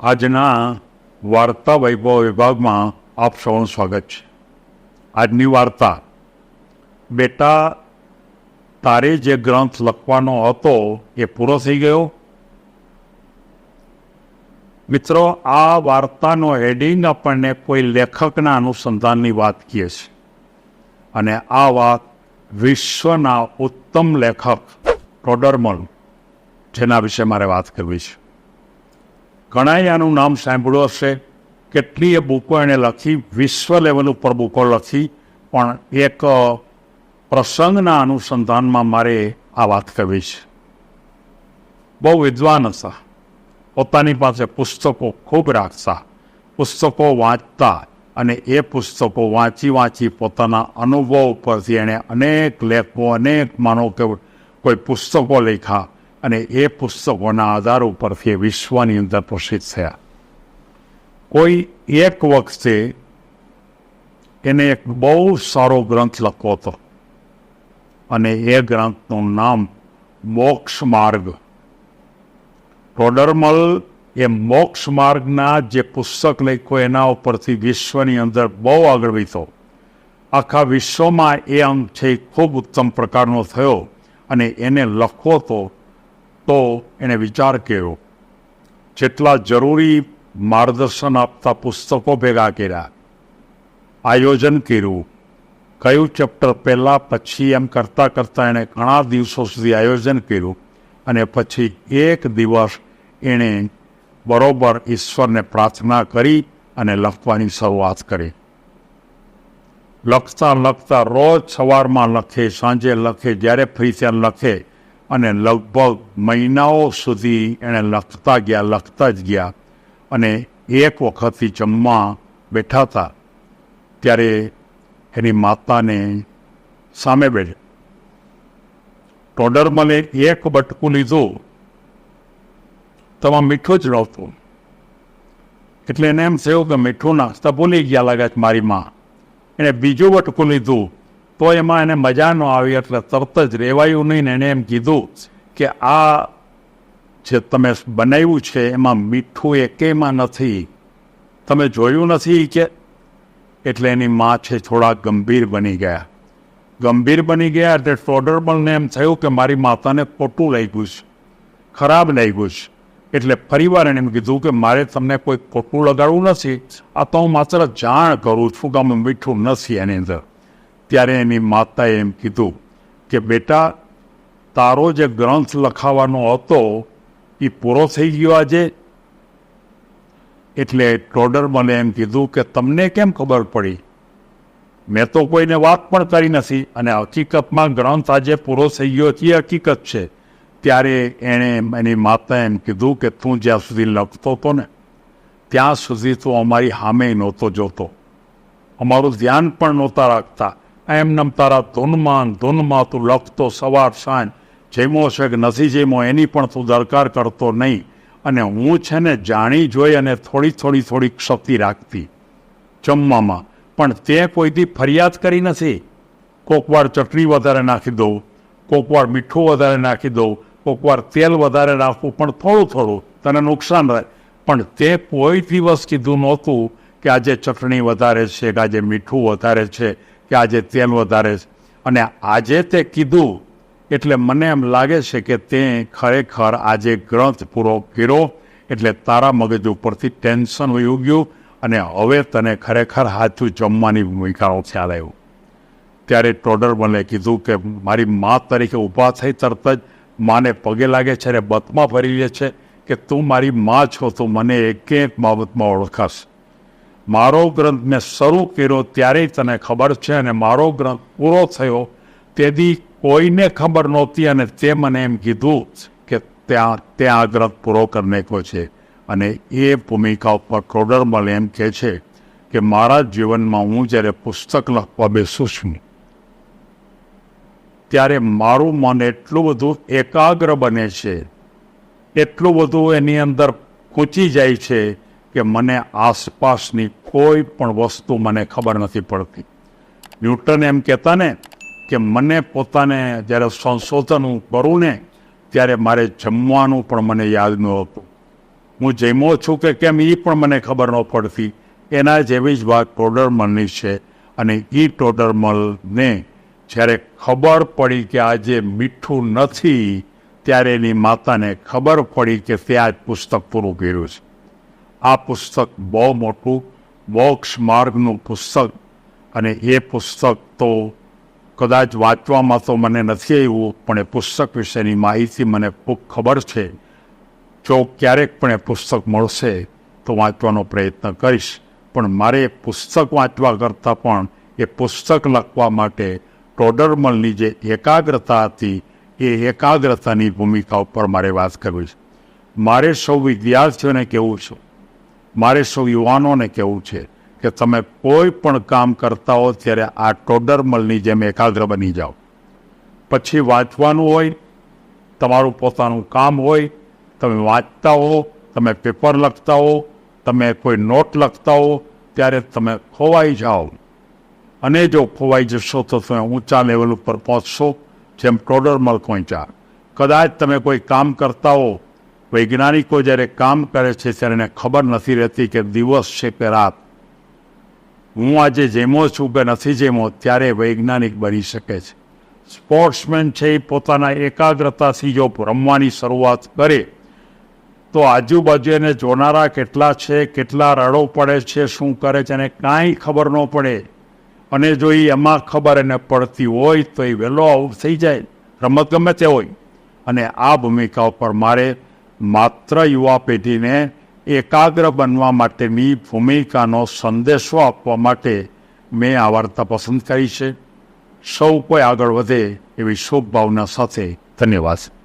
આજના વાર્તા વૈભવ વિભાગમાં આપ સૌનું સ્વાગત છે. આજની વાર્તા, બેટા, તારે જે ગ્રંથ લખવાનો હતો એ પૂરો થઈ ગયો? મિત્રો, આ વાર્તાનો હેડિંગ આપણને કોઈ લેખકના અનુસંધાનની વાત કહે છે. અને આ વાત વિશ્વના ઉત્તમ લેખક ટોડરમલ જેના વિશે મારે વાત કરવી છે. ઘણાએ આનું નામ સાંભળ્યું હશે. કેટલીય બુકો એણે લખી, વિશ્વ લેવલ ઉપર બુકો લખી, પણ એક પ્રસંગના અનુસંધાનમાં મારે આ વાત કરવી છે. બહુ વિદ્વાન હતા. પોતાની પાસે પુસ્તકો ખૂબ રાખતા, પુસ્તકો વાંચતા અને એ પુસ્તકો વાંચી વાંચી પોતાના અનુભવ ઉપરથી એણે અનેક લેખો, અનેક માનો કે કોઈ પુસ્તકો લખ્યા અને એ પુસ્તકોના આધાર ઉપરથી વિશ્વની અંદર પ્રસિદ્ધ થયા. કોઈ એક વખતે એને એક બહુ સારો ગ્રંથ લખવો હતો. અને એ ગ્રંથનું નામ મોક્ષ માર્ગ. ટોડરમલ એ મોક્ષ માર્ગના જે પુસ્તક લખ્યો એના ઉપરથી વિશ્વની અંદર બહુ આગળ વીતો આખા વિશ્વમાં એ અંગ છે ખૂબ ઉત્તમ પ્રકારનો થયો અને એને લખવો તો તો એને વિચાર કર્યો, જેટલા જરૂરી માર્ગદર્શન આપતા પુસ્તકો ભેગા કર્યા, આયોજન કર્યું, કયું ચેપ્ટર પહેલાં પછી એમ કરતાં કરતાં એણે ઘણા દિવસો સુધી આયોજન કર્યું અને પછી એક દિવસ એણે બરોબર ઈશ્વરને પ્રાર્થના કરી અને લખવાની શરૂઆત કરી. લખતા લખતા રોજ સવારમાં લખે, સાંજે લખે, જ્યારે ફ્રી ત્યાં લખે અને લગભગ મહિનાઓ સુધી એણે લખતા ગયા, લખતા જ ગયા અને એક વખતથી જમવા બેઠા હતા. ત્યારે એની માતાને સામે બેઠ. ટોડરમલે એક બટકું લીધું. તમામ મીઠું જ નહોતું. એટલે એને એમ થયું કે મીઠું નાસ્તા ભૂલી ગયા લાગે મારી માં. એણે બીજું બટકું લીધું. તો એમાં એને મજા ન આવી એટલે તરત જ રેવાયું નહીં ને એણે એમ કીધું કે આ જે તમે બનાવ્યું છે એમાં મીઠું એકેયમાં નથી. તમે જોયું નથી કે? એટલે એની માં છે થોડા ગંભીર બની ગયા. ગંભીર બની ગયા એટલે ટોડરબલને એમ થયું કે મારી માતાને ખોટું લાગ્યું છે, ખરાબ લાગ્યું છે. એટલે ફરીવાર એણે એમ કીધું કે મારે તમને કોઈ ખોટું લગાડવું નથી. આ તો હું માત્ર જાણ કરું છું કે અમે મીઠું નથી એની અંદર. ત્યારે એની માતાએ એમ કીધું કે, બેટા, તારો જે ગ્રંથ લખાવાનો હતો એ પૂરો થઈ ગયો આજે. એટલે ટોડર મને એમ કીધું કે, તમને કેમ ખબર પડી? મેં તો કોઈને વાત પણ કરી નથી અને હકીકતમાં ગ્રંથ આજે પૂરો થઈ ગયો એ હકીકત છે. ત્યારે એણે એની માતાએ એમ કીધું કે, તું જ્યાં સુધી લખતો હતો ને, ત્યાં સુધી તું અમારી સામે નહોતો જોતો. અમારું ધ્યાન પણ નહોતા રાખતા. એમ તારા ધૂનમાં ધૂનમાં તું લખતો સવાર સાંજ. જેમો છે કે નથી, જેમો એની પણ તું દરકાર કરતો નહીં. અને હું છે ને જાણી, જોઈ અને થોડી થોડી થોડી ક્ષતિ રાખતી. જમવામાં. પણ તે કોઈથી ફરિયાદ કરી નથી? કોકવાર ચટણી વધારે નાખી દઉં. કોકવાર મીઠું વધારે નાખી દઉં. કોકવાર તેલ વધારે નાખવું. પણ થોડું થોડું તને નુકસાન રહે. પણ તે કોઈ દિવસ કીધું નહોતું કે આજે ચટણી વધારે છે, કે આજે મીઠું વધારે છે. કે આજે તેલ વધારે છે. અને આજે તે કીધું એટલે મને એમ લાગે છે કે તે ખરેખર આજે ગ્રંથ પૂરો કર્યો એટલે તારા મગજ ઉપરથી ટેન્શન વયું ગયું અને હવે તને ખરેખર હાથું જમવાની ભૂમિકાઓ ખ્યાલ આવ્યો. ત્યારે ટોડર મને કીધું કે મારી મા તરીકે ઊભા થઈ તરત જ માને પગે લાગે છે અને બતમાં ભરી લે છે કે તું મારી મા છો, તો મને એક એક બાબતમાં ઓળખાશ. મારો ગ્રંથ મેં શરૂ કર્યો ત્યારે તને ખબર છે અને મારો ગ્રંથ પૂરો થયો તેથી કોઈને ખબર નહોતી અને તે મને એમ કીધું કે ત્યાં ત્યાં ગ્રંથ પૂરો કરી કો છે. અને એ ભૂમિકા ઉપર ક્રોડરમલ એમ કહે છે કે મારા જીવનમાં હું જ્યારે પુસ્તક લખવા બેસું છું, ત્યારે મારું મન એટલું બધું એકાગ્ર બને છે, એટલું બધું એની અંદર ખૂંચી જાય છે કે મને આસપાસની કોઈ પણ વસ્તુ મને ખબર નથી પડતી. ન્યૂટન એમ કહેતા ને કે મને પોતાને જ્યારે સંશોધન હું કરું ને ત્યારે મારે જમવાનું પણ મને યાદ ન હતું. હું જમ્યો છું કે કેમ એ પણ મને ખબર ન પડતી. એના જેવી જ વાત ટોડરમલની છે અને એ ટોડરમલને જ્યારે ખબર પડી કે આજે મીઠું નથી, ત્યારે એની માતાને ખબર પડી કે તે આ પુસ્તક પૂરું કર્યું છે. આ પુસ્તક બહુ મોટું મોક્ષ માર્ગનું પુસ્તક અને એ પુસ્તક તો કદાચ વાંચવામાં તો મને નથી આવ્યું, પણ એ પુસ્તક વિશેની માહિતી મને ખૂબ ખબર છે. જો ક્યારેક પણ એ પુસ્તક મળશે તો વાંચવાનો પ્રયત્ન કરીશ. પણ મારે પુસ્તક વાંચવા કરતાં પણ એ પુસ્તક લખવા માટે ટોડરમલની જે એકાગ્રતા હતી, એ એકાગ્રતાની ભૂમિકા ઉપર મારે વાત કરવી છે. મારે સૌ વિદ્યાર્થીઓને કહેવું છે મારે સૌ યુવાનોને કહેવું છે કે તમે કોઈ પણ કામ કરતા હો ત્યારે આ ટોડરમલની જેમ એકાગ્ર બની જાઓ. પછી વાંચવાનું હોય, તમારું પોતાનું કામ હોય, તમે વાંચતા હો, તમે પેપર લખતા હો, તમે કોઈ નોટ લખતા હો, ત્યારે તમે ખોવાઈ જાઓ. અને જો ખોવાઈ જશો તો તમે ઊંચા લેવલ ઉપર પહોંચશો, જેમ ટોડરમલ પહોંચ્યા. કદાચ તમે કોઈ કામ કરતા હો વૈજ્ઞાનિકો જ્યારે કામ કરે છે ત્યારે એને ખબર નથી રહેતી કે દિવસ છે કે રાત. હું આજે જેમો છું કે નથી જેમો, ત્યારે વૈજ્ઞાનિક બની શકે છે. સ્પોર્ટ્સમેન છે એ પોતાના એકાગ્રતાથી જો રમવાની શરૂઆત કરે, તો આજુબાજુ એને જોનારા કેટલા છે, કેટલા રડો પડે છે, શું કરે છે, એને કાંઈ ખબર ન પડે. અને જો એ એમાં ખબર એને પડતી હોય તો એ વહેલો આઉટ થઈ જાય રમત ગમે તે હોય. અને આ ભૂમિકા ઉપર મારે માત્ર યુવા પેઢીને એકાગ્ર બનવા માટેની ભૂમિકાનો સંદેશો આપવા માટે મેં આ વાર્તા પસંદ કરી છે. સૌ કોઈ આગળ વધે એવી શુભ ભાવના સાથે ધન્યવાદ.